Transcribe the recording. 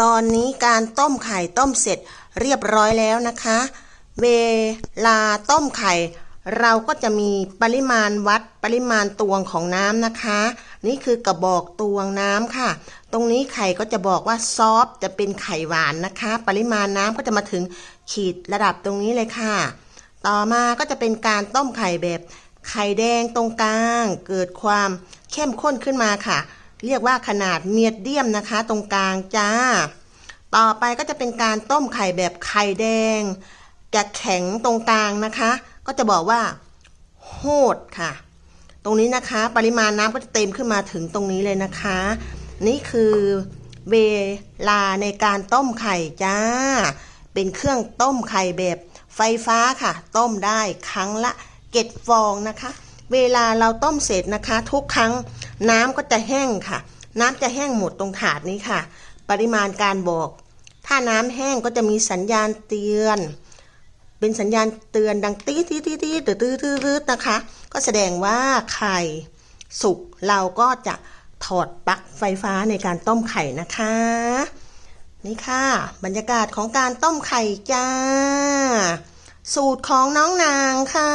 ตอนนี้การต้มไข่ต้มเสร็จเรียบร้อยแล้วนะคะ เวลาต้มไข่ เราก็จะมีปริมาณวัดปริมาณตวงของน้ำนะคะ นี่คือกระบอกตวงน้ำค่ะ ตรงนี้ไข่ก็จะบอกว่าซอฟจะเป็นไข่หวานนะคะ ปริมาณน้ำก็จะมาถึงขีดระดับตรงนี้เลยค่ะ ต่อมาก็จะเป็นการต้มไข่แบบไข่แดงตรงกลาง เกิดความเข้มข้นขึ้นมาค่ะ เรียกว่าขนาดเมียดเดียมนะคะ ตรงกลางจ้า ต่อไปก็จะเป็นการต้มไข่แบบไข่แดง จะแข็งตรงกลางนะคะ ก็จะบอกว่า โหดค่ะ ตรงนี้นะคะ ปริมาณน้ำก็จะเต็มขึ้นมาถึงตรงนี้เลยนะคะ นี่คือเวลาในการต้มไข่จ้า เป็นเครื่องต้มไข่แบบไฟฟ้าค่ะ ต้มได้ครั้งละเจ็ดฟองนะคะ เวลาเราต้มเสร็จนะคะ ทุกครั้ง น้ำก็จะแห้งค่ะ น้ำจะแห้งหมดตรงถาดนี้ค่ะ ปริมาณการบอก ถ้าน้ำแห้งก็จะมีสัญญาณเตือน เป็นสัญญาณเตือนดังตีตีตีตีตืดตืดตืดตืดนะคะ ก็แสดงว่าไข่สุกเราก็จะถอดปลั๊กไฟฟ้าในการต้มไข่นะคะ นี่ค่ะ บรรยากาศของการต้มไข่จ้า สูตรของน้องนางค่ะ